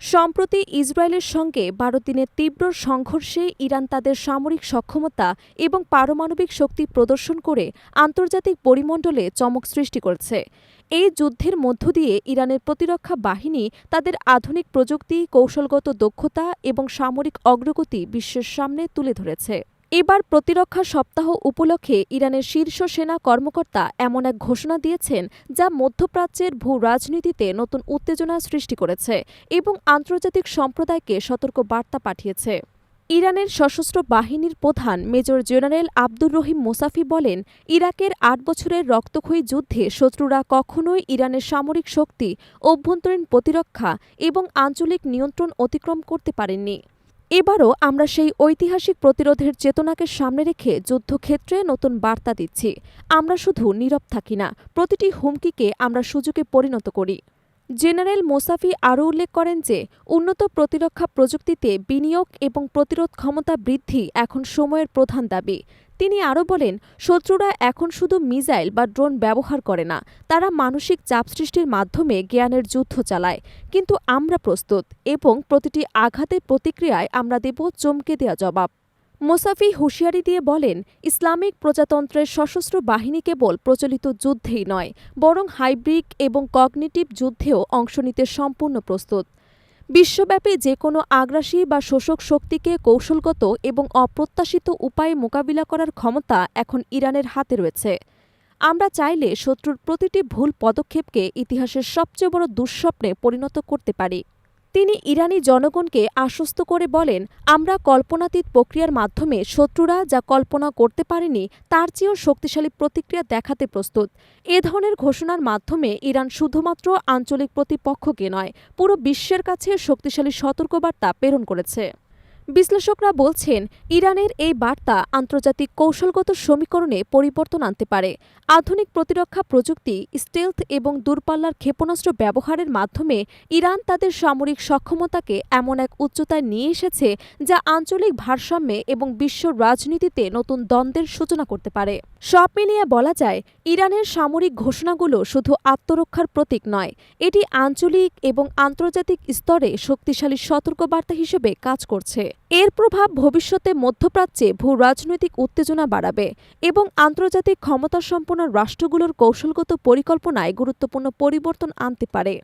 সম্প্রতি ইসরায়েলের সঙ্গে বারো দিনের তীব্র সংঘর্ষে ইরান তাদের সামরিক সক্ষমতা এবং পারমাণবিক শক্তি প্রদর্শন করে আন্তর্জাতিক পরিমণ্ডলে চমক সৃষ্টি করেছে। এই যুদ্ধের মধ্য দিয়ে ইরানের প্রতিরক্ষা বাহিনী তাদের আধুনিক প্রযুক্তি, কৌশলগত দক্ষতা এবং সামরিক অগ্রগতি বিশ্বের সামনে তুলে ধরেছে। এবার প্রতিরক্ষা সপ্তাহ উপলক্ষে ইরানের শীর্ষ সেনা কর্মকর্তা এমন এক ঘোষণা দিয়েছেন যা মধ্যপ্রাচ্যের ভূ রাজনীতিতে নতুন উত্তেজনা সৃষ্টি করেছে এবং আন্তর্জাতিক সম্প্রদায়কে সতর্ক বার্তা পাঠিয়েছে। ইরানের সশস্ত্র বাহিনীর প্রধান major general Abdur Rahim Mousavi বলেন, ইরাকের আট বছরের রক্তক্ষয়ী যুদ্ধে শত্রুরা কখনোই ইরানের সামরিক শক্তি, অভ্যন্তরীণ প্রতিরক্ষা এবং আঞ্চলিক নিয়ন্ত্রণ অতিক্রম করতে পারেননি। এবারও আমরা সেই ঐতিহাসিক প্রতিরোধের চেতনাকে সামনে রেখে যুদ্ধক্ষেত্রে নতুন বার্তা দিচ্ছি। আমরা শুধু নীরব থাকি না, প্রতিটি হুমকিকে আমরা সুযোগে পরিণত করি। জেনারেল মোসাফি আরও উল্লেখ করেন যে, উন্নত প্রতিরক্ষা প্রযুক্তিতে বিনিয়োগ এবং প্রতিরোধ ক্ষমতা বৃদ্ধি এখন সময়ের প্রধান দাবি। তিনি আরও বলেন, শত্রুরা এখন শুধু মিসাইল বা ড্রোন ব্যবহার করে না, তারা মানসিক চাপ সৃষ্টির মাধ্যমে জ্ঞানের যুদ্ধ চালায়। কিন্তু আমরা প্রস্তুত এবং প্রতিটি আঘাতের প্রতিক্রিয়ায় আমরা দেব চমকে দেওয়া জবাব। মোসাফি হুঁশিয়ারি দিয়ে বলেন, ইসলামিক প্রজাতন্ত্রের সশস্ত্র বাহিনী কেবল প্রচলিত যুদ্ধেই নয়, বরং হাইব্রিড এবং কগনিটিভ যুদ্ধেও অংশ নিতে সম্পূর্ণ প্রস্তুত। বিশ্বব্যাপী যে কোনো আগ্রাসী বা শোষক শক্তিকে কৌশলগত এবং অপ্রত্যাশিত উপায়ে মোকাবিলা করার ক্ষমতা এখন ইরানের হাতে রয়েছে। আমরা চাইলে শত্রুর প্রতিটি ভুল পদক্ষেপকে ইতিহাসের সবচেয়ে বড় দুঃস্বপ্নে পরিণত করতে পারি। তিনি ইরানি জনগণকে আশ্বস্ত করে বলেন, আমরা কল্পনাতীত প্রক্রিয়ার মাধ্যমে শত্রুরা যা কল্পনা করতে পারেনি তার চেয়েও শক্তিশালী প্রতিক্রিয়া দেখাতে প্রস্তুত। এ ধরনের ঘোষণার মাধ্যমে ইরান শুধুমাত্র আঞ্চলিক প্রতিপক্ষকে নয়, পুরো বিশ্বের কাছে শক্তিশালী সতর্কবার্তা প্রেরণ করেছে। বিশ্লেষকরা বলছেন, ইরানের এই বার্তা আন্তর্জাতিক কৌশলগত সমীকরণে পরিবর্তন আনতে পারে। আধুনিক প্রতিরক্ষা প্রযুক্তি স্টেলথ এবং দূরপাল্লার ক্ষেপণাস্ত্র ব্যবহারের মাধ্যমে ইরান তাদের সামরিক সক্ষমতাকে এমন এক উচ্চতায় নিয়ে এসেছে যা আঞ্চলিক ভারসাম্যে এবং বিশ্ব রাজনীতিতে নতুন দ্বন্দ্বের সূচনা করতে পারে। সব মিলিয়ে বলা যায়, ইরানের সামরিক ঘোষণাগুলো শুধু আত্মরক্ষার প্রতীক নয়, এটি আঞ্চলিক এবং আন্তর্জাতিক স্তরে শক্তিশালী সতর্কবার্তা হিসেবে কাজ করছে। এর প্রভাব ভবিষ্যতে মধ্যপ্রাচ্যে ভূ রাজনৈতিক উত্তেজনা বাড়াবে এবং আন্তর্জাতিক ক্ষমতাসম্পন্ন রাষ্ট্রগুলোর কৌশলগত পরিকল্পনায় গুরুত্বপূর্ণ পরিবর্তন আনতে পারে।